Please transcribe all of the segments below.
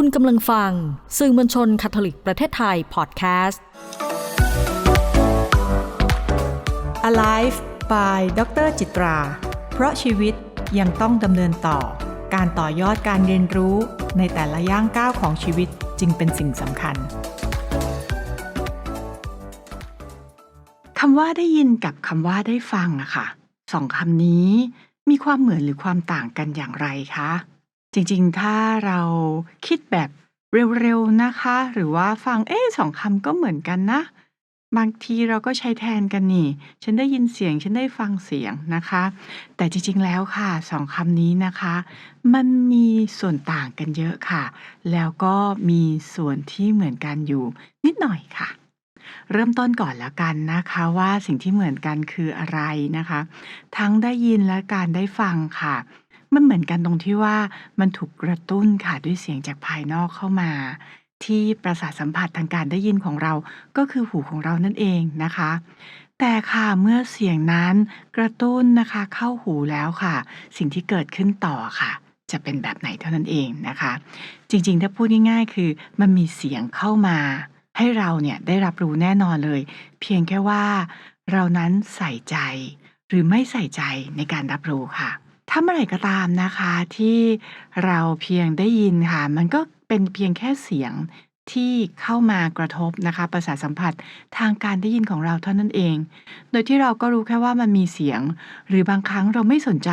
คุณกำลังฟัง สื่อมวลชนคาทอลิกประเทศไทยพอดแคสต์ Alive by ดรจิตรา เพราะชีวิตยังต้องดำเนินต่อ การต่อยอดการเรียนรู้ในแต่ละย่างก้าวของชีวิตจึงเป็นสิ่งสำคัญคำว่าได้ยินกับคำว่าได้ฟังอะค่ะสองคำนี้มีความเหมือนหรือความต่างกันอย่างไรคะ จริงๆ ถ้าเราคิดแบบเร็วๆ นะคะ หรือว่าฟัง เอ๊สองคำก็เหมือนกันนะ บางทีเราก็ใช้แทนกันนี่ ฉันได้ยินเสียง ฉันได้ฟังเสียงนะคะ แต่จริงๆ แล้วค่ะสองคำนี้นะคะ มันมีส่วนต่างกันเยอะค่ะ แล้วก็มีส่วนที่เหมือนกันอยู่ นิดหน่อยค่ะ เริ่มต้นก่อนแล้วกันนะคะว่าสิ่งที่เหมือนกันคืออะไรนะคะ ทั้งได้ยินและการได้ฟังค่ะ มันเหมือนกันตรงที่ว่ามันถูกกระตุ้นค่ะด้วยเสียงจากภายนอกเข้ามา ที่ประสาทสัมผัสทางการได้ยินของเราก็คือหูของเรานั่นเองนะคะ แต่ค่ะเมื่อเสียงนั้นกระตุ้นนะคะเข้าหูแล้วค่ะ สิ่งที่เกิดขึ้นต่อค่ะ จะเป็นแบบไหนเท่านั้นเองนะคะ จริงๆ ถ้าพูดง่ายๆ คือมันมีเสียงเข้ามา ให้เราเนี่ยได้รับรู้แน่นอนเลย เพียงแค่ว่า เรานั้นใส่ใจ หรือไม่ใส่ใจในการรับรู้ค่ะ ถ้าเมื่อไหร่ก็ตามนะคะ ที่เราเพียงได้ยินค่ะ มันก็เป็นเพียงแค่เสียงที่เข้ามากระทบนะคะ ประสาทสัมผัสทางการได้ยินของเราเท่านั้นเอง โดยที่เราก็รู้แค่ว่ามันมีเสียง หรือบางครั้งเราไม่สนใจ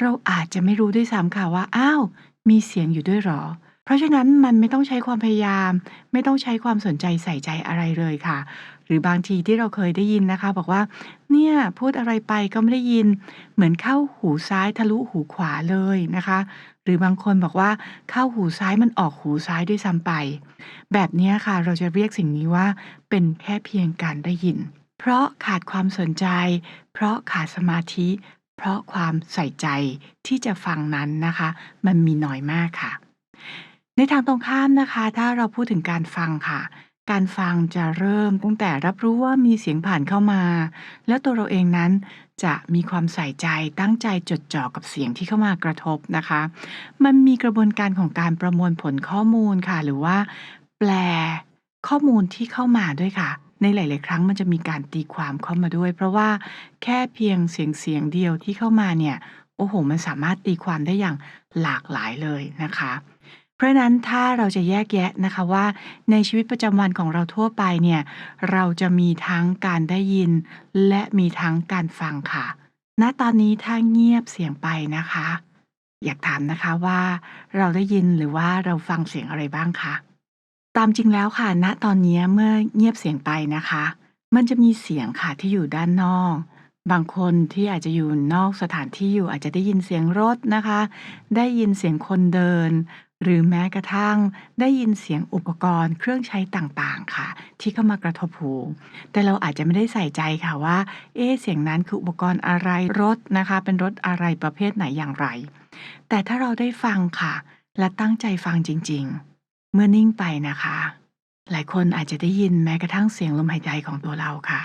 เราอาจจะไม่รู้ด้วยซ้ำค่ะว่า อ้าว มีเสียงอยู่ด้วยหรอ เพราะฉะนั้นมันไม่ต้องใช้ความพยายาม ไม่ต้องใช้ความสนใจใส่ใจอะไรเลยค่ะ หรือบางทีที่เราเคยได้ยินนะคะ บอกว่า เนี่ยพูดอะไรไปก็ไม่ได้ยิน เหมือนเข้าหูซ้ายทะลุหูขวาเลยนะคะ หรือบางคนบอกว่าเข้าหูซ้ายมันออกหูซ้ายด้วยซ้ำไป แบบนี้ค่ะเราจะเรียกสิ่งนี้ว่า เป็นแค่เพียงการได้ยิน เพราะขาดความสนใจ เพราะขาดสมาธิ เพราะความใส่ใจที่จะฟังนั้นนะคะ มันมีน้อยมากค่ะ ในทางตรงข้ามนะคะ ถ้าเราพูดถึงการฟังค่ะ การฟังจะเริ่มตั้งแต่รับรู้ว่ามีเสียงผ่านเข้ามา แล้วตัวเราเองนั้นจะมีความใส่ใจตั้งใจจดจ่อกับเสียงที่เข้ามากระทบนะคะ มันมีกระบวนการของการประมวลผลข้อมูลค่ะ หรือว่าแปลข้อมูลที่เข้ามาด้วยค่ะ ในหลาย ๆ ครั้งมันจะมีการตีความเข้ามาด้วย เพราะว่าแค่เพียงเสียงเสียงเดียวที่เข้ามาเนี่ย โอ้โฮมันสามารถตีความได้อย่างหลากหลายเลยนะคะ เพราะนั้นถ้าเราจะแยกแยะนะคะว่าในชีวิตประจำวันของเราทั่วไปเนี่ยเราจะมีทั้งการได้ยิน และมีทั้งการฟังค่ะ ณตอนนี้ถ้าเงียบเสียงไปนะคะ อยากถามนะคะว่า เราได้ยินหรือว่าเราฟังเสียงอะไรบ้างคะ?ตามจริงแล้วค่ะ ณตอนนี้เมื่อเงียบเสียงไปนะคะ มันจะมีเสียงค่ะที่อยู่ด้านนอก บางคนที่อาจจะอยู่นอกสถานที่อยู่อาจจะได้ยินเสียงรถนะคะ ได้ยินเสียงคนเดิน หรือแม้กระทั่งได้ยินเสียงอุปกรณ์เครื่องใช้ต่างๆค่ะ ที่เข้ามากระทบหู แต่เราอาจจะไม่ได้ใส่ใจค่ะว่า เอ๊เสียงนั้นคืออุปกรณ์อะไรรถนะคะ เป็นรถอะไรประเภทไหนอย่างไร แต่ถ้าเราได้ฟังค่ะ และตั้งใจฟังจริง ๆ เมื่อนิ่งไปนะคะ หลายคนอาจจะได้ยินแม้กระทั่งเสียงลมหายใจของตัวเราค่ะ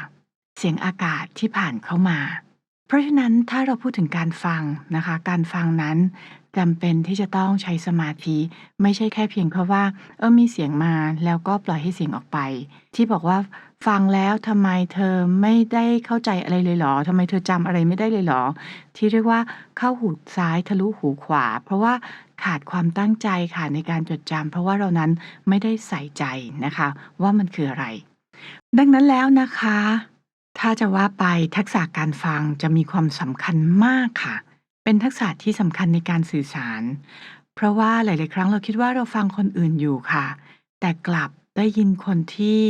เสียงอากาศที่ผ่านเข้ามา เพราะฉะนั้นถ้าเราพูดถึงการฟังนะคะ การฟังนั้นจำเป็นที่จะต้องใช้สมาธิ ไม่ใช่แค่เพียงเพราะว่า เออมีเสียงมาแล้วก็ปล่อยให้เสียงออกไป ที่บอกว่าฟังแล้วทำไมเธอไม่ได้เข้าใจอะไรเลยหรอทำไมเธอจำอะไรไม่ได้เลยหรอ ที่เรียกว่าเข้าหูซ้ายทะลุหูขวา เพราะว่าขาดความตั้งใจค่ะในการจดจำเพราะว่าเรานั้นไม่ได้ใส่ใจนะคะ ว่ามันคืออะไร ดังนั้นแล้วนะคะ ถ้าจะว่าไปทักษะการฟังจะมีความสำคัญมากค่ะ เป็นทักษะที่สำคัญในการสื่อสาร เพราะว่าหลาย ๆ ครั้งเราคิดว่าเราฟังคนอื่นอยู่ค่ะ แต่กลับได้ยินคนที่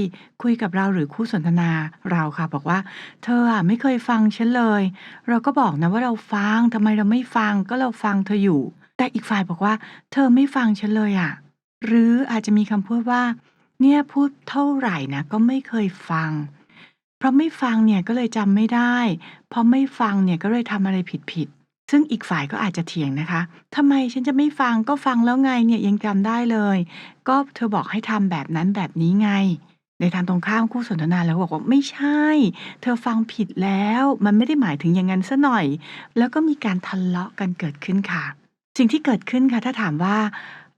คุยกับเราหรือคู่สนทนาเราค่ะ บอกว่า"เธออะไม่เคยฟังฉันเลย"เราก็บอกนะว่าเราฟัง ทำไมเราไม่ฟัง ก็เราฟังเธออยู่ แต่อีกฝ่ายบอกว่า"เธอไม่ฟังฉันเลยอะ"หรืออาจจะมีคำพูดว่า"เนี่ย พูดเท่าไรนะก็ไม่เคยฟัง เพราะไม่ฟังเนี่ยก็เลยจำไม่ได้ เพราะไม่ฟังเนี่ยก็เลยทำอะไรผิดๆ"ซึ่งอีกฝ่ายก็อาจจะเถียงนะคะ"ทำไมฉันจะไม่ฟังก็ฟังแล้วไงเนี่ยยังจำได้เลย ก็เธอบอกให้ทำแบบนั้นแบบนี้ไง"ในทางตรงข้ามคู่สนทนาเราก็บอกว่า"ไม่ใช่ เธอฟังผิดแล้วมันไม่ได้หมายถึงอย่างงั้นเสียหน่อย"แล้วก็มีการทะเลาะกันเกิดขึ้นค่ะ สิ่งที่เกิดขึ้นค่ะถ้าถามว่า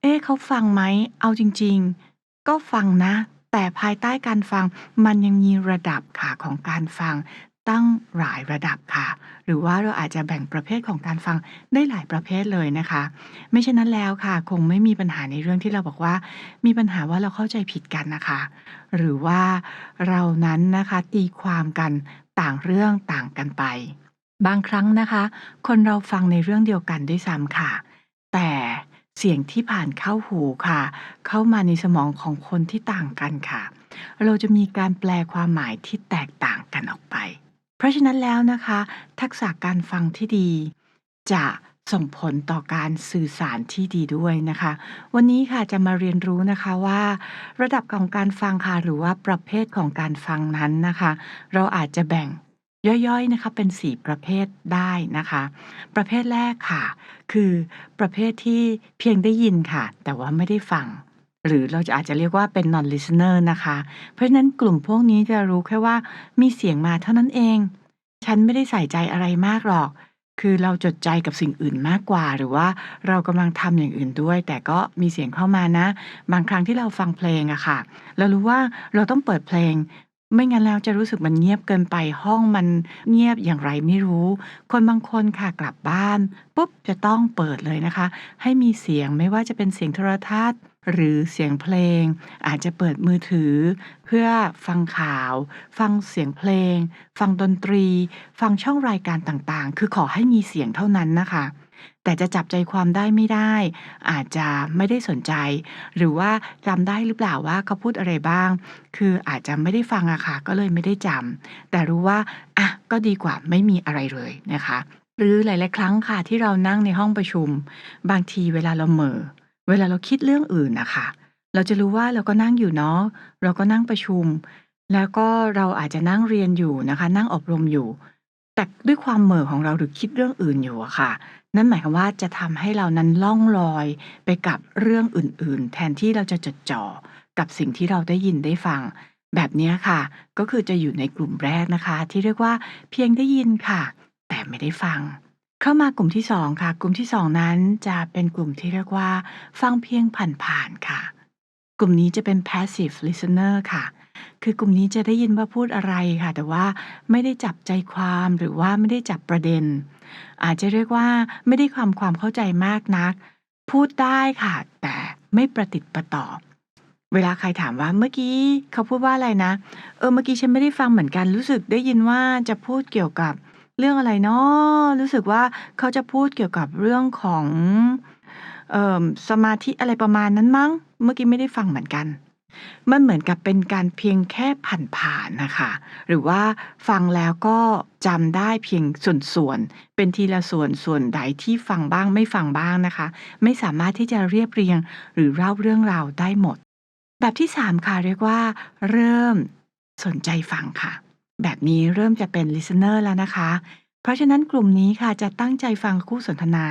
เอ๊ะเขาฟังไหมเอาจริง ๆ ก็ฟังนะ แต่ภายใต้การฟังมันยังมีระดับค่ะของการฟังตั้งหลายระดับค่ะ หรือว่าเราอาจจะแบ่งประเภทของการฟังได้หลายประเภทเลยนะคะ ไม่เช่นนั้นแล้วค่ะ คงไม่มีปัญหาในเรื่องที่เราบอกว่า มีปัญหาว่าเราเข้าใจผิดกันนะคะ หรือว่าเรานั้นนะคะตีความกันต่างเรื่องต่างกันไป บางครั้งนะคะ คนเราฟังในเรื่องเดียวกันด้วยซ้ำค่ะ แต่ เสียงที่ผ่านเข้าหูค่ะ เข้ามาในสมองของคนที่ต่างกันค่ะ เราจะมีการแปลความหมายที่แตกต่างกันออกไป เพราะฉะนั้นแล้วนะคะ ทักษะการฟังที่ดี จะส่งผลต่อการสื่อสารที่ดีด้วยนะคะ วันนี้ค่ะจะมาเรียนรู้นะคะว่า ระดับของการฟังค่ะหรือว่าประเภทของการฟังนั้นนะคะ เราอาจจะแบ่ง ย่อยๆนะคะเป็น 4 ประเภทได้นะคะ ประเภทแรกค่ะ คือประเภทที่เพียงได้ยินค่ะ แต่ว่าไม่ได้ฟัง หรือเราจะอาจจะเรียกว่าเป็น non listener นะคะ เพราะฉะนั้นกลุ่มพวกนี้จะรู้แค่ว่ามีเสียงมาเท่านั้นเอง ฉันไม่ได้ใส่ใจอะไรมากหรอก คือเราจดใจกับสิ่งอื่นมากกว่า หรือว่าเรากำลังทำอย่างอื่นด้วย แต่ก็มีเสียงเข้ามานะ บางครั้งที่เราฟังเพลงอะค่ะ เรารู้ว่าเราต้องเปิดเพลง ไม่งั้นแล้วจะรู้สึกมันเงียบเกินไปห้องมันเงียบอย่างไรไม่รู้ คนบางคนค่ะกลับบ้านปุ๊บจะต้องเปิดเลยนะคะ ให้มีเสียงไม่ว่าจะเป็นเสียงโทรทัศน์ หรือเสียงเพลง อาจจะเปิดมือถือ เพื่อฟังข่าว ฟังเสียงเพลง ฟังดนตรี ฟังช่องรายการต่างๆ คือขอให้มีเสียงเท่านั้นนะคะ แต่จะจับใจความได้ไม่ได้ อาจจะไม่ได้สนใจ หรือว่าจำได้หรือเปล่าว่าเขาพูดอะไรบ้าง คืออาจจะไม่ได้ฟังอะค่ะก็เลยไม่ได้จำแต่รู้ว่าอะก็ดีกว่าไม่มีอะไรเลยนะคะ หรือหลาย ๆ ครั้งค่ะที่เรานั่งในห้องประชุม บางทีเวลาเราเหม่อเวลาเราคิดเรื่องอื่นนะคะเราจะรู้ว่าเราก็นั่งอยู่เนาะเราก็นั่งประชุม แล้วก็เราอาจจะนั่งเรียนอยู่นะคะ นั่งอบรมอยู่ แต่ด้วยความเหม่อของเราหรือคิดเรื่องอื่นอยู่อะค่ะ นั่นหมายความว่าจะทำให้เรานั้นล่องลอยไปกับเรื่องอื่น ๆ แทนที่เราจะจดจ่อกับสิ่งที่เราได้ยินได้ฟัง แบบนี้ค่ะ ก็คือจะอยู่ในกลุ่มแรกนะคะ ที่เรียกว่าเพียงได้ยินค่ะ แต่ไม่ได้ฟัง เข้ามากลุ่มที่2ค่ะ กลุ่มที่2นั้นจะเป็นกลุ่มที่เรียกว่า ฟังเพียงผ่านๆค่ะ กลุ่มนี้จะเป็น passive listener ค่ะ คือกลุ่มนี้จะได้ยินว่าพูดอะไรค่ะ แต่ว่าไม่ได้จับใจความหรือว่าไม่ได้จับประเด็น อาจจะเรียกว่าไม่ได้ความความเข้าใจมากนัก พูดได้ค่ะ แต่ไม่ประติดประต่อ เวลาใครถามว่าเมื่อกี้เขาพูดว่าอะไรนะ เออเมื่อกี้ฉันไม่ได้ฟังเหมือนกัน รู้สึกได้ยินว่าจะพูดเกี่ยวกับเรื่องอะไรเนาะรู้สึกว่าเขาจะพูดเกี่ยวกับเรื่องของออสมาธิอะไรประมาณนั้นมั้ง เมื่อกี้ไม่ได้ฟังเหมือนกัน มันเหมือนกับเป็นการเพียงแค่ผ่านๆนะคะ หรือว่าฟังแล้วก็จำได้เพียงส่วนๆ เป็นทีละส่วนส่วนใดที่ฟังบ้างไม่ฟังบ้างนะคะ ไม่สามารถที่จะเรียบเรียงหรือเล่าเรื่องราวได้หมด แบบที่ 3 ค่ะเรียกว่า เริ่มสนใจฟังค่ะ แบบนี้เริ่มจะเป็น listener แล้วนะคะ เพราะฉะนั้นกลุ่มนี้ค่ะจะตั้งใจฟังคู่สนทนา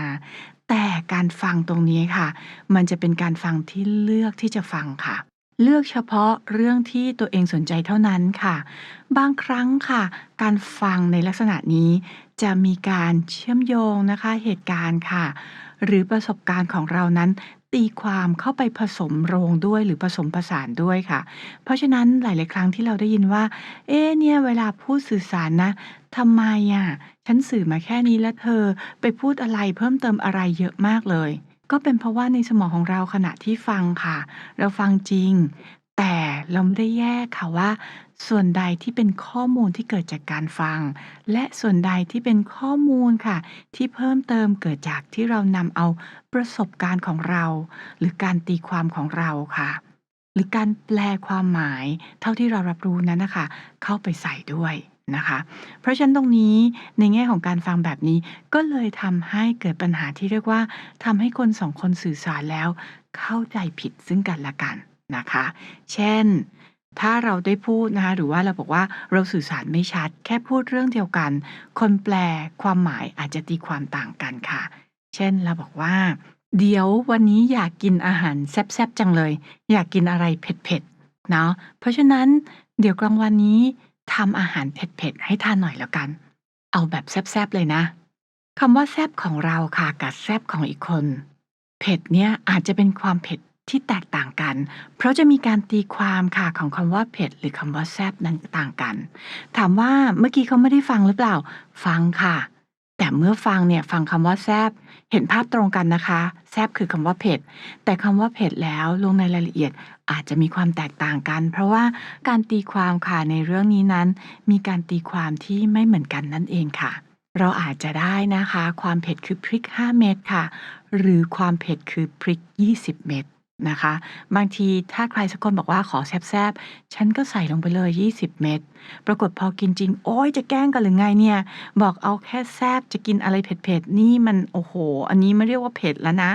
แต่การฟังตรงนี้ค่ะ มันจะเป็นการฟังที่เลือกที่จะฟังค่ะ เลือกเฉพาะเรื่องที่ตัวเองสนใจเท่านั้นค่ะ บางครั้งค่ะ การฟังในลักษณะนี้จะมีการเชื่อมโยงนะคะเหตุการณ์ค่ะ หรือประสบการณ์ของเรานั้นตีความเข้าไปผสมโรงด้วยหรือผสมผสานด้วยค่ะ เพราะฉะนั้นหลาย ๆ ครั้งที่เราได้ยินว่า เอ๊ะเนี่ยเวลาพูดสื่อสารนะทำไมอะฉันสื่อมาแค่นี้แล้วเธอ ไปพูดอะไรเพิ่มเติมอะไรเยอะมากเลย ก็เป็นเพราะว่าในสมองของเราขณะที่ฟังค่ะ เราฟังจริง แต่เราไม่ได้แยกค่ะว่า ส่วนใดที่เป็นข้อมูลที่เกิดจากการฟัง และส่วนใดที่เป็นข้อมูลค่ะ ที่เพิ่มเติมเกิดจากที่เรานำเอาประสบการณ์ของเรา หรือการตีความของเราค่ะ หรือการแปลความหมาย เท่าที่เรารับรู้นั้นนะคะ เข้าไปใส่ด้วย นะคะ เพราะฉะนั้นตรงนี้ในแง่ของการฟังแบบนี้ก็เลยทำให้เกิดปัญหาที่เรียกว่าทำให้คน2คนสื่อสารแล้ว เข้าใจผิดซึ่งกันและกันนะคะ เช่นถ้าเราได้พูดนะคะหรือว่าเราบอกว่าเราสื่อสารไม่ชัด แค่พูดเรื่องเดียวกัน คนแปลความหมายอาจจะตีความต่างกันค่ะ เช่นเราบอกว่า เดี๋ยววันนี้อยากกินอาหารแซ่บๆจังเลย อยากกินอะไรเผ็ดๆเนาะเพราะฉะนั้นเดี๋ยวกลางวันนี้ ทำอาหารเผ็ดๆให้ทานหน่อยแล้วกัน เอาแบบแซ่บๆเลยนะคำว่าแซ่บของเราค่ะกับแซ่บของอีกคน เผ็ดเนี่ยอาจจะเป็นความเผ็ดที่แตกต่างกัน เพราะจะมีการตีความค่ะของคำว่าเผ็ดหรือคำว่าแซ่บนั้นต่างกัน ถามว่าเมื่อกี้เขาไม่ได้ฟังหรือเปล่า ฟังค่ะ แต่เมื่อฟังเนี่ยฟังคำว่าแซบเห็นภาพตรงกันนะคะ แซบคือคำว่าเผ็ด แต่คำว่าเผ็ดแล้วลงในรายละเอียด อาจจะมีความแตกต่างกัน เพราะว่าการตีความค่ะในเรื่องนี้นั้น มีการตีความที่ไม่เหมือนกันนั่นเองค่ะ เราอาจจะได้นะคะ ความเผ็ดคือพริก 5 เม็ดค่ะ หรือความเผ็ดคือพริก 20 เม็ดนะคะ บางทีถ้าใครสักคนบอกว่าขอแซบๆ ฉันก็ใส่ลงไปเลย 20 เม็ด ปรากฏพอกินจริง โอ๊ยจะแกล้งกันหรือไงเนี่ย บอกเอาแค่แซบจะกินอะไรเผ็ดๆ นี่มันโอ้โห อันนี้ไม่เรียกว่าเผ็ดแล้วนะ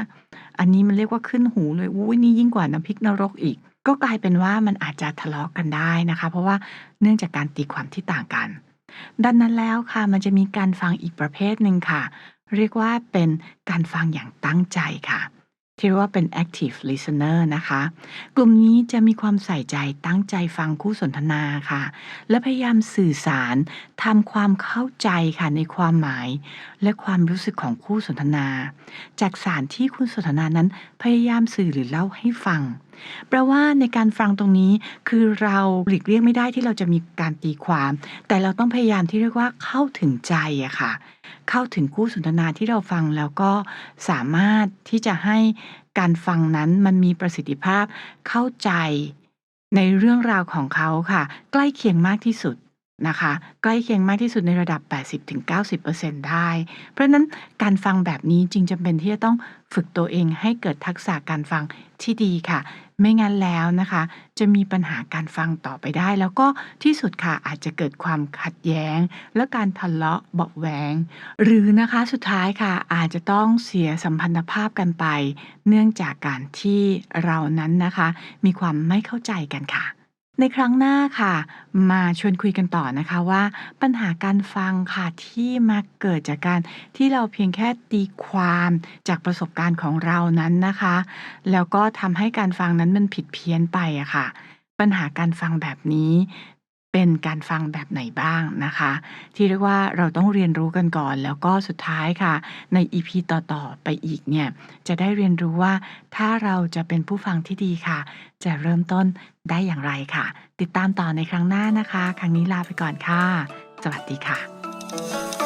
อันนี้มันเรียกว่าขึ้นหูเลยอุ้ยนี่ยิ่งกว่าน้ำพริกนรกอีก ก็กลายเป็นว่ามันอาจจะทะเลาะกันได้นะคะ เพราะว่าเนื่องจากการตีความที่ต่างกัน ดังนั้นแล้วค่ะมันจะมีการฟังอีกประเภทหนึ่งค่ะ เรียกว่าเป็นการฟังอย่างตั้งใจค่ะ ที่เรียกว่าเป็น active listener นะคะ กลุ่มนี้จะมีความใส่ใจตั้งใจฟังคู่สนทนาค่ะ และพยายามสื่อสารทำความเข้าใจค่ะในความหมาย และความรู้สึกของคู่สนทนา จากสารที่คุณสนทนานั้นพยายามสื่อหรือเล่าให้ฟัง แปลว่าในการฟังตรงนี้คือเราหลีกเลี่ยงไม่ได้ที่เราจะมีการตีความ แต่เราต้องพยายามที่เรียกว่าเข้าถึงใจอะค่ะ เข้าถึงคู่สนทนาที่เราฟังแล้วก็สามารถที่จะให้การฟังนั้นมันมีประสิทธิภาพเข้าใจในเรื่องราวของเขาค่ะ ใกล้เคียงมากที่สุด นะคะ ใกล้เคียงมากที่สุดในระดับ 80-90%ได้ เพราะฉะนั้นการฟังแบบนี้จึงจำเป็นที่จะต้องฝึกตัวเองให้เกิดทักษะการฟังที่ดีค่ะ ไม่งั้นแล้วนะคะ จะมีปัญหาการฟังต่อไปได้ แล้วก็ที่สุดค่ะอาจจะเกิดความขัดแย้ง และการทะเลาะเบาแหวง หรือนะคะสุดท้ายค่ะ อาจจะต้องเสียสัมพันธภาพกันไป เนื่องจากการที่เรานั้นนะคะ มีความไม่เข้าใจกันค่ะ ในครั้งหน้าค่ะ มาชวนคุยกันต่อนะคะว่า ปัญหาการฟังค่ะที่มาเกิดจากการที่เราเพียงแค่ตีความจากประสบการณ์ของเรานั้นนะคะ แล้วก็ทำให้การฟังนั้นมันผิดเพี้ยนไปอะค่ะ ปัญหาการฟังแบบนี้ เป็นการฟังแบบไหนบ้างนะคะ ที่เรียกว่าเราต้องเรียนรู้กันก่อน แล้วก็สุดท้ายค่ะ ใน EP ต่อๆไปอีกเนี่ยจะได้เรียนรู้ว่าถ้าเราจะเป็นผู้ฟังที่ดีค่ะ จะเริ่มต้นได้อย่างไรค่ะ ติดตามต่อในครั้งหน้านะคะ ครั้งนี้ลาไปก่อนค่ะ สวัสดีค่ะ